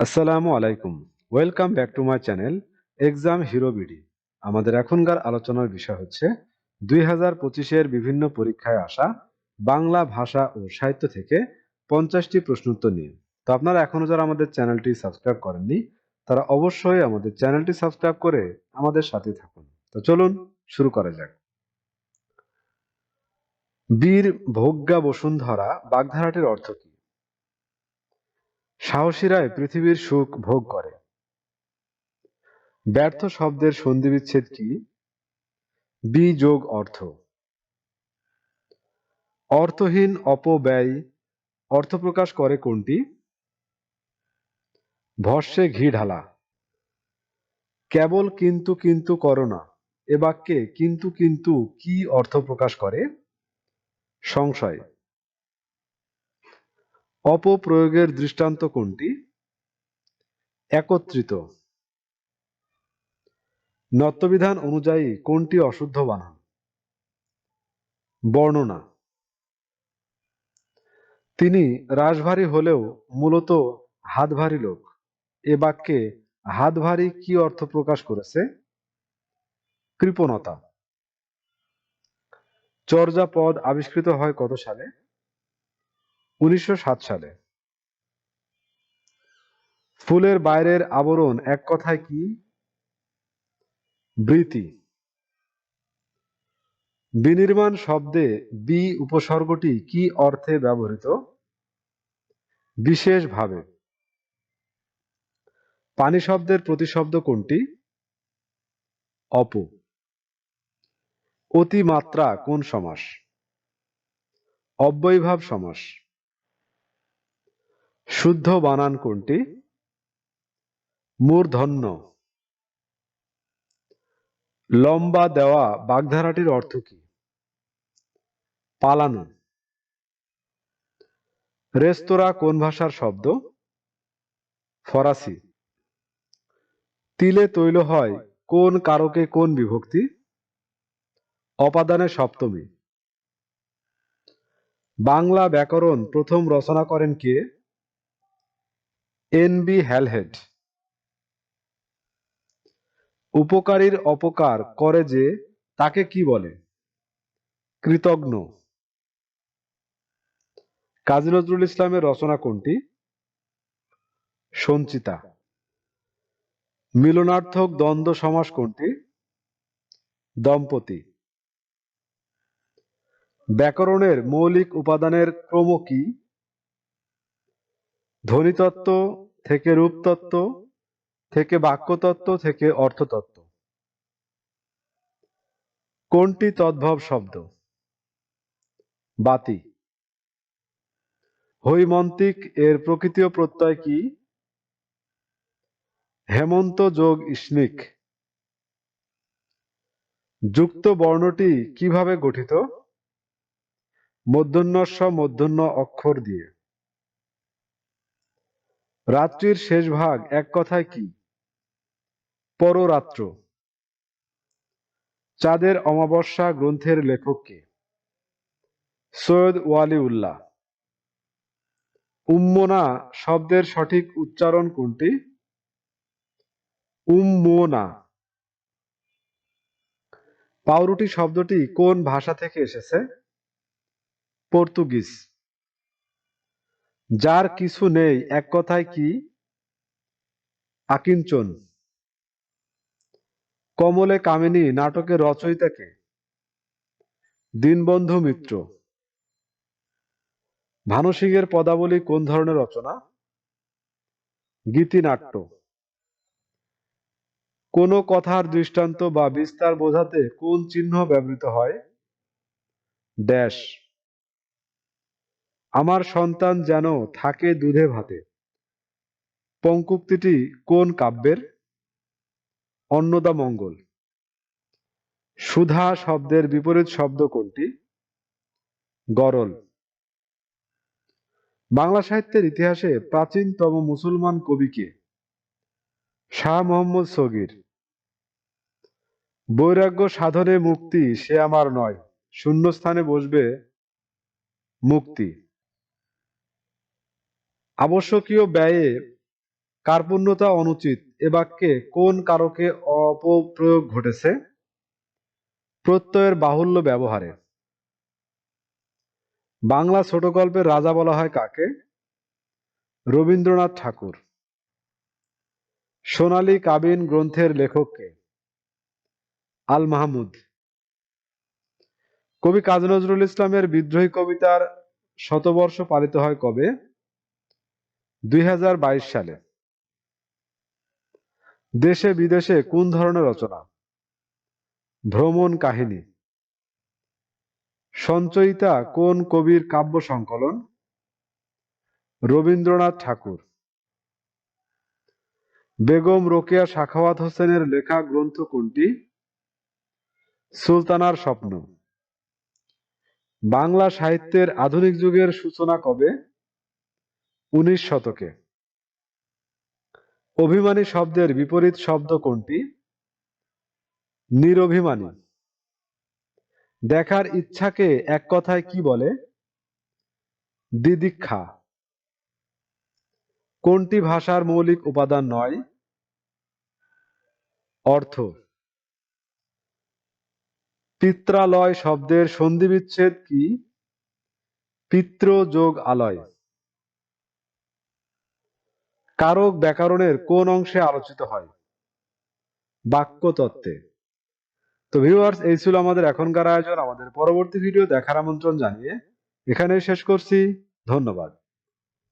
আসসালামু আলাইকুম। Welcome back to my channel exam hero BD আমাদের এখনকার আলোচনার বিষয় হচ্ছে, দুই হাজার পঁচিশের বিভিন্ন পরীক্ষায় আসা বাংলা ভাষা ও সাহিত্য থেকে পঞ্চাশটি প্রশ্নোত্তর নিয়ে। তো আপনারা এখনও যারা আমাদের চ্যানেলটি সাবস্ক্রাইব করেননি, তারা অবশ্যই আমাদের চ্যানেলটি সাবস্ক্রাইব করে আমাদের সাথে থাকুন। তো চলুন শুরু করা যাক। বীর ভোগ্যা বসুন্ধরা বাগধারাটির অর্থ কি? সাহসীরাই পৃথিবীর সুখ ভোগ করে। ব্যর্থ শব্দের সন্ধিবিচ্ছেদ কি? বি যোগ অর্থ। অর্থহীন অপব্যয় অর্থ প্রকাশ করে কোনটি? ভস্যে ঘি ঢালা। কেবল কিন্তু কিন্তু করো না, এ বাক্যে কিন্তু কিন্তু কি অর্থ প্রকাশ করে? সংশয়। অপপ্রয়োগের দৃষ্টান্ত কোনটি? একত্রিত। নত্যবিধান অনুযায়ী কোনটি অশুদ্ধ বানান? বর্ণনা। তিনি রাশভারী হলেও মূলত হাত ভারী লোক। এ বাক্যে হাত ভারী কি অর্থ প্রকাশ করেছে? কৃপণতা। চর্যা পদ আবিষ্কৃত হয় কত সালে? উনিশশো সাত সালে। ফুলের বাইরের আবরণ এক কথায় কি? বৃতি। বিনির্মাণ শব্দে বি উপসর্গটি কি অর্থে ব্যবহৃত? বিশেষভাবে। পানি শব্দের প্রতিশব্দ কোনটি? অপ। অতিমাত্রা কোন সমাস? অব্যয়ভাব সমাস। শুদ্ধ বানান কোনটি? মূর্ধন্য। লম্বা দেওয়া বাগধারাটির অর্থ কি? পালানো। রেস্তোরাঁ কোন ভাষার শব্দ? ফরাসি। তিলে তৈল হয় কোন কারকে কোন বিভক্তি? অপাদানে সপ্তমী। বাংলা ব্যাকরণ প্রথম রচনা করেন কে? এন বি হ্যালহেড উপকারীর অপকার করে যে তাকে কি বলে? কৃতজ্ঞ কাজী নজরুল ইসলামের রচনা কোনটি? সঞ্চিতা। মিলনার্থক দ্বন্দ্ব সমাস কোনটি? দম্পতি। ব্যাকরণের মৌলিক উপাদানের ক্রম কি? ধ্বনিতত্ত্ব থেকে রূপতত্ত্ব থেকে বাক্যতত্ত্ব থেকে অর্থতত্ত্ব। কোনটি তদ্ভব শব্দ? বাতি। হৈমন্তিক এর প্রকৃতীয় প্রত্যয় কি? হেমন্ত যোগ স্নিক যুক্ত বর্ণটি কীভাবে গঠিত? মধ্যন্যস্ব মধ্যন্য অক্ষর দিয়ে। রাত্রির শেষ ভাগ এক কথায় কি? পররাত্র। চাঁদের অমাবস্যা গ্রন্থের লেখককে। সৈয়দ ওয়ালি উল্লাহ উম্মনা শব্দের সঠিক উচ্চারণ কোনটি? উম্মোনা। পাউরুটি শব্দটি কোন ভাষা থেকে এসেছে? পর্তুগিজ। যার কিছু নেই, এক কথায় কি? আকিঞ্চন। কমলে কামিনী নাটকের রচয়িতাকে দীনবন্ধু মিত্র। ভানু সিংহের পদাবলী কোন ধরনের রচনা? গীতিনাট্য। কোন কথার দৃষ্টান্ত বা বিস্তার বোঝাতে কোন চিহ্ন ব্যবহৃত হয়? ড্যাশ। আমার সন্তান যেন থাকে দুধে ভাতে। পঙ্কুক্তিটি কোন কাব্যের? অন্নদা মঙ্গল। সুধা শব্দের বিপরীত শব্দ কোনটি? গরল। বাংলা সাহিত্যের ইতিহাসে প্রাচীনতম মুসলমান কবিকে শাহ মোহাম্মদ সগির। বৈরাগ্য সাধনে মুক্তি সে আমার নয়, শূন্যস্থানে বসবে মুক্তি। আবশ্যকীয় ব্যয়ে কার্পণ্যতা অনুচিত। এ বাক্যে কোন কারকে অপপ্রয়োগ ঘটেছে? প্রত্যয়ের বাহুল্য ব্যবহারে। বাংলা ছোট গল্পের রাজা বলা হয় কাকে? রবীন্দ্রনাথ ঠাকুর। সোনালী কাবিন গ্রন্থের লেখককে। আল মাহমুদ। কবি কাজী নজরুল ইসলামের বিদ্রোহী কবিতার শতবর্ষ পালিত হয় কবে? দুই হাজার বাইশ সালে। দেশে বিদেশে কোন ধরনের রচনা? ভ্রমণ কাহিনী। সঞ্চয়িতা কোন কবির কাব্য সংকলন? রবীন্দ্রনাথ ঠাকুর। বেগম রোকেয়া সাখাওয়াত হোসেনের লেখা গ্রন্থ কোনটি? সুলতানার স্বপ্ন। বাংলা সাহিত্যের আধুনিক যুগের সূচনা কবে? উনিশ শতকে। অভিমানী শব্দের বিপরীত শব্দ কোনটি? নিরভিমানী। দেখার ইচ্ছাকে এক কথায় কি বলে? দিদিক্ষা। কোনটি ভাষার মৌলিক উপাদান নয়? অর্থ। পিত্রালয় শব্দের সন্ধিবিচ্ছেদ কি? পিত্র যোগ আলয়। কারক ব্যাকরণের কোন অংশে আলোচিত হয়? বাক্য তত্ত্বে তো ভিউয়ার্স এই ছিল আমাদের এখনকার আয়োজন। আমাদের পরবর্তী ভিডিও দেখার আমন্ত্রণ জানিয়ে এখানেই শেষ করছি। ধন্যবাদ।